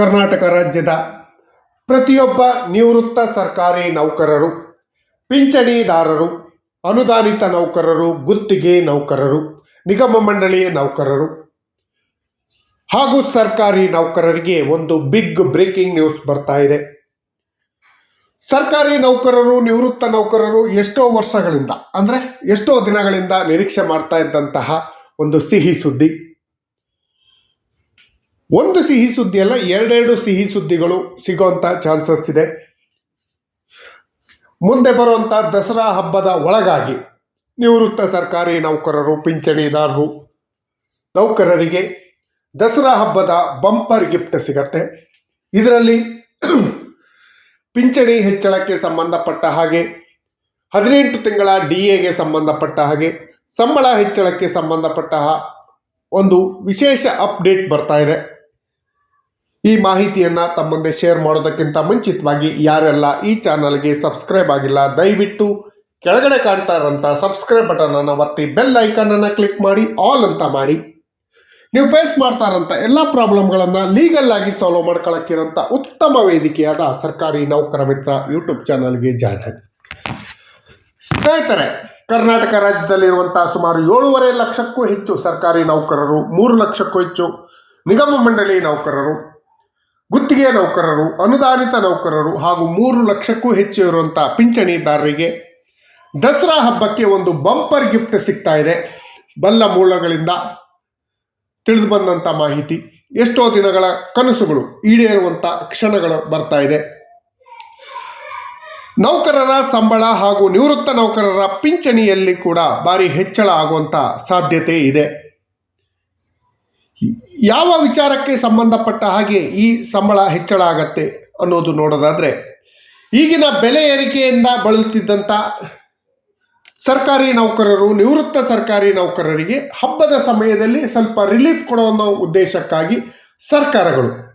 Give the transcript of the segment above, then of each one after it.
ಕರ್ನಾಟಕ ರಾಜ್ಯದ ಪ್ರತಿಯೊಬ್ಬ ನಿವೃತ್ತ ಸರ್ಕಾರಿ ನೌಕರರು, ಪಿಂಚಣಿದಾರರು, ಅನುದಾನಿತ ನೌಕರರು, ಗುತ್ತಿಗೆ ನೌಕರರು, ನಿಗಮ ಮಂಡಳಿ ನೌಕರರು ಹಾಗೂ ಸರ್ಕಾರಿ ನೌಕರರಿಗೆ ಒಂದು ಬಿಗ್ ಬ್ರೇಕಿಂಗ್ ನ್ಯೂಸ್ ಬರ್ತಾ ಇದೆ. ಸರ್ಕಾರಿ ನೌಕರರು, ನಿವೃತ್ತ ನೌಕರರು ಎಷ್ಟೋ ವರ್ಷಗಳಿಂದ, ಅಂದರೆ ಎಷ್ಟೋ ದಿನಗಳಿಂದ ನಿರೀಕ್ಷೆ ಮಾಡ್ತಾ ಇದ್ದಂತಹ ಒಂದು ಸಿಹಿ ಸುದ್ದಿ. ಒಂದು ಸಿಹಿ ಸುದ್ದಿ ಅಲ್ಲ ಎರಡೆರಡು ಸಿಹಿ ಸುದ್ದಿಗಳು ಸಿಗೋಂಥ ಚಾನ್ಸಸ್ ಇದೆ. ಮುಂದೆ ಬರುವಂಥ ದಸರಾ ಹಬ್ಬದ ಒಳಗಾಗಿ ನಿವೃತ್ತ ಸರ್ಕಾರಿ ನೌಕರರು, ಪಿಂಚಣಿದಾರರು, ನೌಕರರಿಗೆ ದಸರಾ ಹಬ್ಬದ ಬಂಪರ್ ಗಿಫ್ಟ್ ಸಿಗತ್ತೆ. ಇದರಲ್ಲಿ ಪಿಂಚಣಿ ಹೆಚ್ಚಳಕ್ಕೆ ಸಂಬಂಧಪಟ್ಟ ಹಾಗೆ, ಹದಿನೆಂಟು ತಿಂಗಳ ಡಿ ಎಗೆ ಸಂಬಂಧಪಟ್ಟ ಹಾಗೆ, ಸಂಬಳ ಹೆಚ್ಚಳಕ್ಕೆ ಸಂಬಂಧಪಟ್ಟ ಒಂದು ವಿಶೇಷ ಅಪ್ಡೇಟ್ ಬರ್ತಾ ಇದೆ. ಈ ಮಾಹಿತಿಯನ್ನು ತಮ್ಮಂದೆ ಮುಂದೆ ಶೇರ್ ಮಾಡೋದಕ್ಕಿಂತ ಮುಂಚಿತವಾಗಿ ಯಾರೆಲ್ಲ ಈ ಚಾನಲ್ಗೆ ಸಬ್ಸ್ಕ್ರೈಬ್ ಆಗಿಲ್ಲ, ದಯವಿಟ್ಟು ಕೆಳಗಡೆ ಕಾಣ್ತಾ ಇರೋಂಥ ಸಬ್ಸ್ಕ್ರೈಬ್ ಬಟನನ್ನು ಒತ್ತಿ ಬೆಲ್ ಐಕನನ್ನು ಕ್ಲಿಕ್ ಮಾಡಿ ಆಲ್ ಅಂತ ಮಾಡಿ. ನೀವು ಫೇಸ್ ಮಾಡ್ತಾ ಇರೋಂಥ ಎಲ್ಲ ಪ್ರಾಬ್ಲಮ್ಗಳನ್ನು ಲೀಗಲ್ ಆಗಿ ಸಾಲ್ವ್ ಮಾಡ್ಕೊಳ್ಳೋಕ್ಕಿರೋಂಥ ಉತ್ತಮ ವೇದಿಕೆಯಾದ ಸರ್ಕಾರಿ ನೌಕರ ಮಿತ್ರ ಯೂಟ್ಯೂಬ್ ಚಾನಲ್ಗೆ ಜಾಯ್ನ್ ಆಗಿ. ಸ್ನೇಹಿತರೆ, ಕರ್ನಾಟಕ ರಾಜ್ಯದಲ್ಲಿರುವಂಥ ಸುಮಾರು ಏಳೂವರೆ ಲಕ್ಷಕ್ಕೂ ಹೆಚ್ಚು ಸರ್ಕಾರಿ ನೌಕರರು, ಮೂರು ಲಕ್ಷಕ್ಕೂ ಹೆಚ್ಚು ನಿಗಮ ಮಂಡಳಿ ನೌಕರರು ಗುತ್ತಿಗೆ ನೌಕರರು, ಅನುದಾನಿತ ನೌಕರರು ಹಾಗೂ ಮೂರು ಲಕ್ಷಕ್ಕೂ ಹೆಚ್ಚು ಇರುವಂಥ ಪಿಂಚಣಿದಾರರಿಗೆ ದಸರಾ ಹಬ್ಬಕ್ಕೆ ಒಂದು ಬಂಪರ್ ಗಿಫ್ಟ್ ಸಿಗ್ತಾ ಇದೆ. ಬಲ್ಲ ಮೂಲಗಳಿಂದ ತಿಳಿದು ಬಂದಂಥ ಮಾಹಿತಿ. ಎಷ್ಟೋ ದಿನಗಳ ಕನಸುಗಳು ಈಡೇರುವಂಥ ಕ್ಷಣಗಳು ಬರ್ತಾ ಇದೆ. ನೌಕರರ ಸಂಬಳ ಹಾಗೂ ನಿವೃತ್ತ ನೌಕರರ ಪಿಂಚಣಿಯಲ್ಲಿ ಕೂಡ ಭಾರಿ ಹೆಚ್ಚಳ ಆಗುವಂಥ ಸಾಧ್ಯತೆ ಇದೆ. ಯಾವ ವಿಚಾರಕ್ಕೆ ಸಂಬಂಧಪಟ್ಟ ಹಾಗೆ ಈ ಸಂಬಳ ಹೆಚ್ಚಳ ಆಗತ್ತೆ ಅನ್ನೋದು ನೋಡೋದಾದರೆ, ಈಗಿನ ಬೆಲೆ ಏರಿಕೆಯಿಂದ ಬಳಲುತ್ತಿದ್ದಂಥ ಸರ್ಕಾರಿ ನೌಕರರು, ನಿವೃತ್ತ ಸರ್ಕಾರಿ ನೌಕರರಿಗೆ ಹಬ್ಬದ ಸಮಯದಲ್ಲಿ ಸ್ವಲ್ಪ ರಿಲೀಫ್ ಕೊಡೋ ಉದ್ದೇಶಕ್ಕಾಗಿ ಸರ್ಕಾರಗಳು.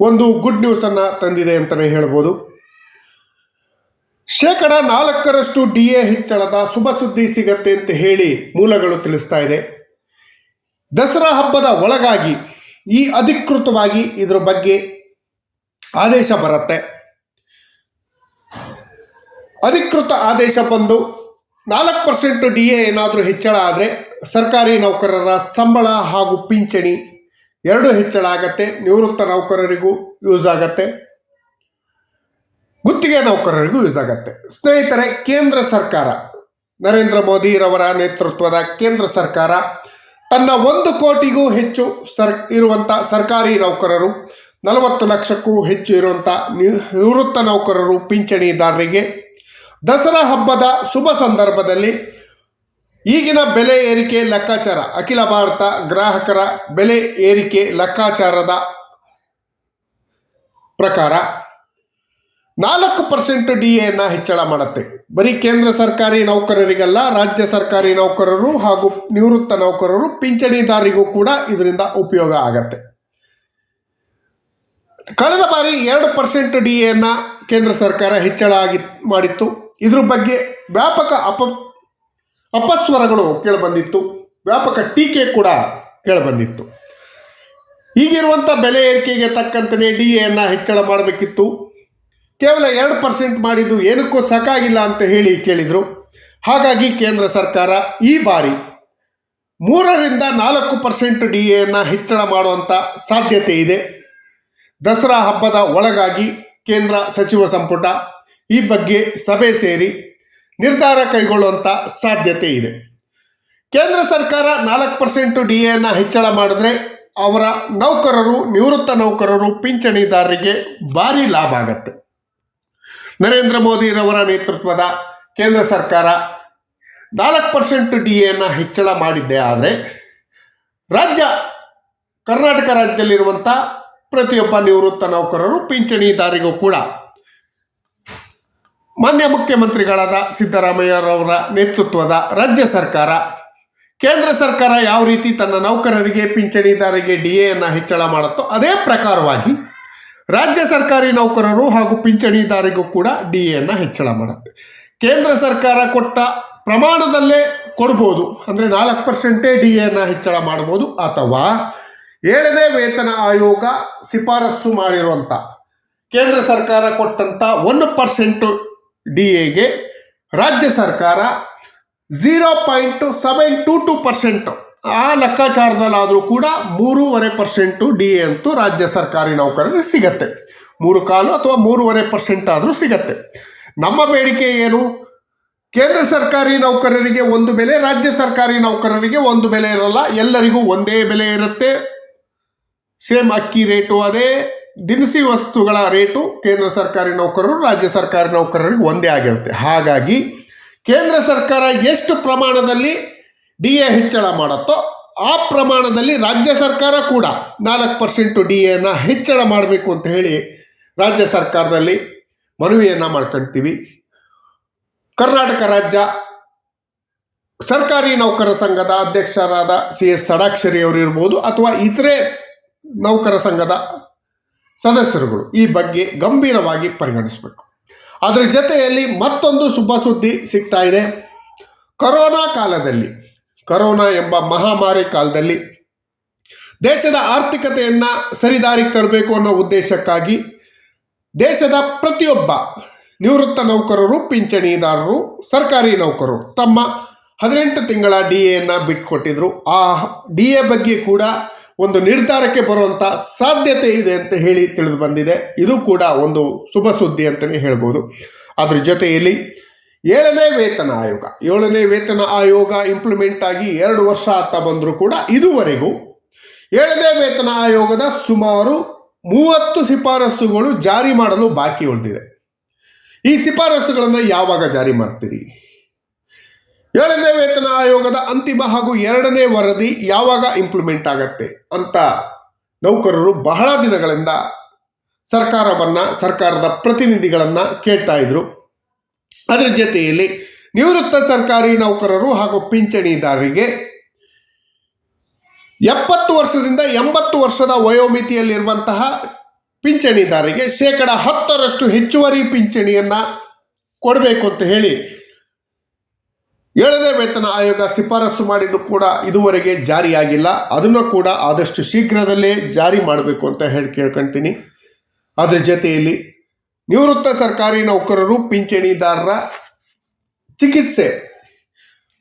ಒಂದು ಗುಡ್ ನ್ಯೂಸನ್ನು ತಂದಿದೆ ಅಂತಲೇ ಹೇಳ್ಬೋದು. ಶೇಕಡ ನಾಲ್ಕರಷ್ಟು ಡಿ ಎ ಹೆಚ್ಚಳದ ಶುಭ ಸುದ್ದಿ ಸಿಗತ್ತೆ ಅಂತ ಹೇಳಿ ಮೂಲಗಳು ತಿಳಿಸ್ತಾ ಇದೆ. ದಸರಾ ಹಬ್ಬದ ಒಳಗಾಗಿ ಈ ಅಧಿಕೃತವಾಗಿ ಇದರ ಬಗ್ಗೆ ಆದೇಶ ಬರುತ್ತೆ. ಅಧಿಕೃತ ಆದೇಶ ಬಂದು ನಾಲ್ಕು ಪರ್ಸೆಂಟ್ ಡಿ ಎ ಏನಾದರೂ ಹೆಚ್ಚಳ ಆದರೆ ಸರ್ಕಾರಿ ನೌಕರರ ಸಂಬಳ ಹಾಗೂ ಪಿಂಚಣಿ ಎರಡು ಹೆಚ್ಚಳ ಆಗತ್ತೆ. ನಿವೃತ್ತ ನೌಕರರಿಗೂ ಯೂಸ್ ಆಗತ್ತೆ. ಗುತ್ತಿಗೆ ನೌಕರರಿಗೂ ಯೂಸ್ ಆಗತ್ತೆ. ಸ್ನೇಹಿತರೆ, ಕೇಂದ್ರ ಸರ್ಕಾರ, ನರೇಂದ್ರ ಮೋದಿರವರ ನೇತೃತ್ವದ ಕೇಂದ್ರ ಸರ್ಕಾರ ತನ್ನ ಒಂದು ಕೋಟಿಗೂ ಹೆಚ್ಚು ಸರ್ ಇರುವಂಥ ಸರ್ಕಾರಿ ನೌಕರರು, ನಲವತ್ತು ಲಕ್ಷಕ್ಕೂ ಹೆಚ್ಚು ಇರುವಂಥ ನಿವೃತ್ತ ನೌಕರರು ಪಿಂಚಣಿದಾರರಿಗೆ ದಸರಾ ಹಬ್ಬದ ಶುಭ ಸಂದರ್ಭದಲ್ಲಿ ಈಗಿನ ಬೆಲೆ ಏರಿಕೆ ಲೆಕ್ಕಾಚಾರ, ಅಖಿಲ ಭಾರತ ಗ್ರಾಹಕರ ಬೆಲೆ ಏರಿಕೆ ಲೆಕ್ಕಾಚಾರದ ಪ್ರಕಾರ ನಾಲ್ಕು ಪರ್ಸೆಂಟ್ ಡಿ ಎನ ಹೆಚ್ಚಳ ಮಾಡುತ್ತೆ. ಬರೀ ಕೇಂದ್ರ ಸರ್ಕಾರಿ ನೌಕರರಿಗಲ್ಲ, ರಾಜ್ಯ ಸರ್ಕಾರಿ ನೌಕರರು ಹಾಗೂ ನಿವೃತ್ತ ನೌಕರರು ಪಿಂಚಣಿದಾರರಿಗೂ ಕೂಡ ಇದರಿಂದ ಉಪಯೋಗ ಆಗತ್ತೆ. ಕಳೆದ ಬಾರಿ ಎರಡು ಪರ್ಸೆಂಟ್ ಡಿ ಎನ ಕೇಂದ್ರ ಸರ್ಕಾರ ಹೆಚ್ಚಳ ಆಗಿ ಮಾಡಿತ್ತು. ಇದ್ರ ಬಗ್ಗೆ ವ್ಯಾಪಕ ಅಪ, ಅಪಸ್ವರಗಳು ಕೇಳಿಬಂದಿತ್ತು. ವ್ಯಾಪಕ ಟೀಕೆ ಕೂಡ ಕೇಳಿಬಂದಿತ್ತು. ಈಗಿರುವಂಥ ಬೆಲೆ ಏರಿಕೆಗೆ ತಕ್ಕಂತೆಯೇ ಡಿ ಎನ ಹೆಚ್ಚಳ ಮಾಡಬೇಕಿತ್ತು. ಕೇವಲ ಎರಡು ಪರ್ಸೆಂಟ್ ಮಾಡಿದ್ದು ಏನಕ್ಕೂ ಸಾಕಾಗಿಲ್ಲ ಅಂತ ಹೇಳಿ ಕೇಳಿದರು. ಹಾಗಾಗಿ ಕೇಂದ್ರ ಸರ್ಕಾರ ಈ ಬಾರಿ ಮೂರರಿಂದ ನಾಲ್ಕು ಪರ್ಸೆಂಟ್ ಡಿ ಎನ್ನು ಹೆಚ್ಚಳ ಮಾಡುವಂಥ ಸಾಧ್ಯತೆ ಇದೆ. ದಸರಾ ಹಬ್ಬದ ಒಳಗಾಗಿ ಕೇಂದ್ರ ಸಚಿವ ಸಂಪುಟ ಈ ಬಗ್ಗೆ ಸಭೆ ಸೇರಿ ನಿರ್ಧಾರ ಕೈಗೊಳ್ಳುವಂಥ ಸಾಧ್ಯತೆ ಇದೆ. ಕೇಂದ್ರ ಸರ್ಕಾರ ನಾಲ್ಕು ಪರ್ಸೆಂಟ್ ಡಿ ಎನ್ನ ಹೆಚ್ಚಳ ಮಾಡಿದ್ರೆ ಅವರ ನೌಕರರು, ನಿವೃತ್ತ ನೌಕರರು, ಪಿಂಚಣಿದಾರರಿಗೆ ಭಾರಿ ಲಾಭ ಆಗತ್ತೆ. ನರೇಂದ್ರ ಮೋದಿರವರ ನೇತೃತ್ವದ ಕೇಂದ್ರ ಸರ್ಕಾರ ನಾಲ್ಕು ಪರ್ಸೆಂಟ್ ಡಿ ಎನ ಹೆಚ್ಚಳ ಮಾಡಿದ್ದೆ ಆದರೆ ರಾಜ್ಯ ಕರ್ನಾಟಕ ರಾಜ್ಯದಲ್ಲಿರುವಂಥ ಪ್ರತಿಯೊಬ್ಬ ನಿವೃತ್ತ ನೌಕರರು ಪಿಂಚಣಿದಾರಿಗೂ ಕೂಡ ಮಾನ್ಯ ಮುಖ್ಯಮಂತ್ರಿಗಳಾದ ಸಿದ್ದರಾಮಯ್ಯರವರ ನೇತೃತ್ವದ ರಾಜ್ಯ ಸರ್ಕಾರ, ಕೇಂದ್ರ ಸರ್ಕಾರ ಯಾವ ರೀತಿ ತನ್ನ ನೌಕರರಿಗೆ ಪಿಂಚಣಿದಾರಿಗೆ ಡಿ ಎಯನ್ನು ಹೆಚ್ಚಳ ಮಾಡುತ್ತೋ ಅದೇ ಪ್ರಕಾರವಾಗಿ ರಾಜ್ಯ ಸರ್ಕಾರಿ ನೌಕರರು ಹಾಗೂ ಪಿಂಚಣಿದಾರಿಗೂ ಕೂಡ ಡಿ ಎಯನ್ನು ಹೆಚ್ಚಳ ಮಾಡುತ್ತೆ. ಕೇಂದ್ರ ಸರ್ಕಾರ ಕೊಟ್ಟ ಪ್ರಮಾಣದಲ್ಲೇ ಕೊಡ್ಬೋದು. ಅಂದರೆ ನಾಲ್ಕು ಪರ್ಸೆಂಟೇ ಡಿ ಎನ ಹೆಚ್ಚಳ ಮಾಡ್ಬೋದು ಅಥವಾ ಏಳನೇ ವೇತನ ಆಯೋಗ ಶಿಫಾರಸ್ಸು ಮಾಡಿರುವಂಥ ಕೇಂದ್ರ ಸರ್ಕಾರ ಕೊಟ್ಟಂಥ ಒಂದು ಪರ್ಸೆಂಟು ಡಿ ಎಗೆ ರಾಜ್ಯ ಸರ್ಕಾರ zero point seven two two percent ಆ ಲೆಕ್ಕಾಚಾರದಲ್ಲಾದರೂ ಕೂಡ ಮೂರುವರೆ ಪರ್ಸೆಂಟು ಡಿ ಎ ಅಂತೂ ರಾಜ್ಯ ಸರ್ಕಾರಿ ನೌಕರರಿಗೆ ಸಿಗತ್ತೆ. ಮೂರು ಕಾಲು ಅಥವಾ ಮೂರುವರೆ ಪರ್ಸೆಂಟ್ ಆದರೂ ಸಿಗತ್ತೆ. ನಮ್ಮ ಬೇಡಿಕೆ ಏನು? ಕೇಂದ್ರ ಸರ್ಕಾರಿ ನೌಕರರಿಗೆ ಒಂದು ಬೆಲೆ, ರಾಜ್ಯ ಸರ್ಕಾರಿ ನೌಕರರಿಗೆ ಒಂದು ಬೆಲೆ ಇರಲ್ಲ. ಎಲ್ಲರಿಗೂ ಒಂದೇ ಬೆಲೆ ಇರುತ್ತೆ. ಸೇಮ್ ಅಕ್ಕಿ ರೇಟು ಅದೇ. ದಿನಸಿ ವಸ್ತುಗಳ ರೇಟು ಕೇಂದ್ರ ಸರ್ಕಾರಿ ನೌಕರರು, ರಾಜ್ಯ ಸರ್ಕಾರಿ ನೌಕರರಿಗೆ ಒಂದೇ ಆಗಿರುತ್ತೆ. ಹಾಗಾಗಿ ಕೇಂದ್ರ ಸರ್ಕಾರ ಎಷ್ಟು ಪ್ರಮಾಣದಲ್ಲಿ ಡಿ ಎ ಹೆಚ್ಚಳ ಮಾಡುತ್ತೋ, ಆ ಪ್ರಮಾಣದಲ್ಲಿ ರಾಜ್ಯ ಸರ್ಕಾರ ಕೂಡ ನಾಲ್ಕು ಪರ್ಸೆಂಟು ಡಿ ಎನ ಹೆಚ್ಚಳ ಮಾಡಬೇಕು ಅಂತ ಹೇಳಿ ರಾಜ್ಯ ಸರ್ಕಾರದಲ್ಲಿ ಮನವಿಯನ್ನು ಮಾಡ್ಕೊಳ್ತೀವಿ ಕರ್ನಾಟಕ ರಾಜ್ಯ ಸರ್ಕಾರಿ ನೌಕರ ಸಂಘದ ಅಧ್ಯಕ್ಷರಾದ ಸಿ ಎಸ್ ಸಡಾಕ್ಷರಿ ಅವರು ಇರ್ಬೋದು ಅಥವಾ ಇತರೆ ನೌಕರ ಸಂಘದ ಸದಸ್ಯರುಗಳು ಈ ಬಗ್ಗೆ ಗಂಭೀರವಾಗಿ ಪರಿಗಣಿಸಬೇಕು. ಅದರ ಜೊತೆಯಲ್ಲಿ ಮತ್ತೊಂದು ಶುಭ ಸುದ್ದಿ ಸಿಗ್ತಾ ಇದೆ. ಕರೋನಾ ಕಾಲದಲ್ಲಿ ಕರೋನಾ ಎಂಬ ಮಹಾಮಾರಿ ಕಾಲದಲ್ಲಿ ದೇಶದ ಆರ್ಥಿಕತೆಯನ್ನು ಸರಿದಾರಿಗೆ ತರಬೇಕು ಅನ್ನೋ ಉದ್ದೇಶಕ್ಕಾಗಿ ದೇಶದ ಪ್ರತಿಯೊಬ್ಬ ನಿವೃತ್ತ ನೌಕರರು, ಪಿಂಚಣಿದಾರರು, ಸರ್ಕಾರಿ ನೌಕರರು ತಮ್ಮ ಹದಿನೆಂಟು ತಿಂಗಳ ಡಿ ಎನ್ನು ಬಿಟ್ಕೊಟ್ಟಿದ್ರು. ಆ ಡಿ ಎ ಬಗ್ಗೆ ಕೂಡ ಒಂದು ನಿರ್ಧಾರಕ್ಕೆ ಬರುವಂಥ ಸಾಧ್ಯತೆ ಇದೆ ಅಂತ ಹೇಳಿ ತಿಳಿದು ಬಂದಿದೆ. ಇದು ಕೂಡ ಒಂದು ಶುಭ ಸುದ್ದಿ ಅಂತಲೇ ಹೇಳ್ಬೋದು. ಅದ್ರ ಜೊತೆಯಲ್ಲಿ ಏಳನೇ ವೇತನ ಆಯೋಗ. ಏಳನೇ ವೇತನ ಆಯೋಗ ಇಂಪ್ಲಿಮೆಂಟ್ ಆಗಿ ಎರಡು ವರ್ಷ ಆಗ್ತಾ ಬಂದರೂ ಕೂಡ ಇದುವರೆಗೂ ಏಳನೇ ವೇತನ ಆಯೋಗದ ಸುಮಾರು ಮೂವತ್ತು ಶಿಫಾರಸುಗಳು ಜಾರಿ ಮಾಡಲು ಬಾಕಿ ಉಳಿದಿದೆ. ಈ ಶಿಫಾರಸುಗಳನ್ನು ಯಾವಾಗ ಜಾರಿ ಮಾಡ್ತೀರಿ? ಏಳನೇ ವೇತನ ಆಯೋಗದ ಅಂತಿಮ ಹಾಗೂ ಎರಡನೇ ವರದಿ ಯಾವಾಗ ಇಂಪ್ಲಿಮೆಂಟ್ ಆಗತ್ತೆ ಅಂತ ನೌಕರರು ಬಹಳ ದಿನಗಳಿಂದ ಸರ್ಕಾರವನ್ನು, ಸರ್ಕಾರದ ಪ್ರತಿನಿಧಿಗಳನ್ನು ಕೇಳ್ತಾ ಇದ್ರು. ಅದರ ಜೊತೆಯಲ್ಲಿ ನಿವೃತ್ತ ಸರ್ಕಾರಿ ನೌಕರರು ಹಾಗೂ ಪಿಂಚಣಿದಾರರಿಗೆ ಎಪ್ಪತ್ತು ವರ್ಷದಿಂದ ಎಂಬತ್ತು ವರ್ಷದ ವಯೋಮಿತಿಯಲ್ಲಿರುವಂತಹ ಪಿಂಚಣಿದಾರರಿಗೆ ಶೇಕಡ ಹತ್ತರಷ್ಟು ಹೆಚ್ಚುವರಿ ಪಿಂಚಣಿಯನ್ನು ಕೊಡಬೇಕು ಅಂತ ಹೇಳಿ ಏಳನೇ ವೇತನ ಆಯೋಗ ಶಿಫಾರಸು ಮಾಡಿದ್ದು ಕೂಡ ಇದುವರೆಗೆ ಜಾರಿಯಾಗಿಲ್ಲ. ಅದನ್ನು ಕೂಡ ಆದಷ್ಟು ಶೀಘ್ರದಲ್ಲೇ ಜಾರಿ ಮಾಡಬೇಕು ಅಂತ ಹೇಳಿ ಕೇಳ್ಕೊಳ್ತೀನಿ ಅದರ ಜೊತೆಯಲ್ಲಿ ನಿವೃತ್ತ ಸರ್ಕಾರಿ ನೌಕರರು, ಪಿಂಚಣಿದಾರರ ಚಿಕಿತ್ಸೆ.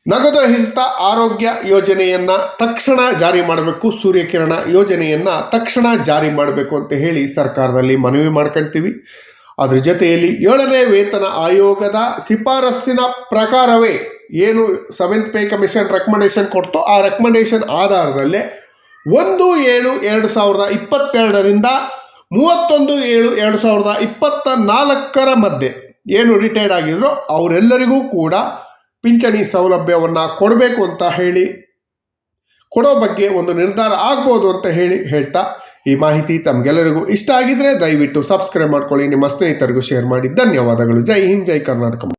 ನಗದುರಹಿತ ಆರೋಗ್ಯ ಯೋಜನೆಯನ್ನು ತಕ್ಷಣ ಜಾರಿ ಮಾಡಬೇಕು, ಸೂರ್ಯಕಿರಣ ಯೋಜನೆಯನ್ನು ತಕ್ಷಣ ಜಾರಿ ಮಾಡಬೇಕು ಅಂತ ಹೇಳಿ ಸರ್ಕಾರದಲ್ಲಿ ಮನವಿ ಮಾಡ್ಕೊಳ್ತೀವಿ ಅದ್ರ ಜೊತೆಯಲ್ಲಿ ಏಳನೇ ವೇತನ ಆಯೋಗದ ಶಿಫಾರಸ್ಸಿನ ಪ್ರಕಾರವೇ ಏನು ಸೆವೆಂತ್ ಪೇ ಕಮಿಷನ್ ರೆಕಮೆಂಡೇಶನ್ ಕೊಡ್ತೋ ಆ ರೆಕಮೆಂಡೇಶನ್ ಆಧಾರದಲ್ಲೇ ಒಂದು ಏಳು ಎರಡು ಸಾವಿರದ ಇಪ್ಪತ್ತೆರಡರಿಂದ ಮೂವತ್ತೊಂದು ಏಳು ಎರಡು ಸಾವಿರದ ಇಪ್ಪತ್ತ ನಾಲ್ಕರ ಮಧ್ಯೆ ಏನು ರಿಟೈರ್ಡ್ ಆಗಿದ್ರು, ಅವರೆಲ್ಲರಿಗೂ ಕೂಡ ಪಿಂಚಣಿ ಸೌಲಭ್ಯವನ್ನು ಕೊಡಬೇಕು ಅಂತ ಹೇಳಿ, ಕೊಡೋ ಬಗ್ಗೆ ಒಂದು ನಿರ್ಧಾರ ಆಗ್ಬೋದು ಅಂತ ಹೇಳಿ ಹೇಳ್ತಾ ಈ ಮಾಹಿತಿ ತಮಗೆಲ್ಲರಿಗೂ ಇಷ್ಟ ಆಗಿದ್ರೆ ದಯವಿಟ್ಟು ಸಬ್ಸ್ಕ್ರೈಬ್ ಮಾಡ್ಕೊಳ್ಳಿ. ನಿಮ್ಮ ಸ್ನೇಹಿತರಿಗೂ ಶೇರ್ ಮಾಡಿ. ಧನ್ಯವಾದಗಳು. ಜೈ ಹಿಂದ್, ಜೈ ಕರ್ನಾಟಕ.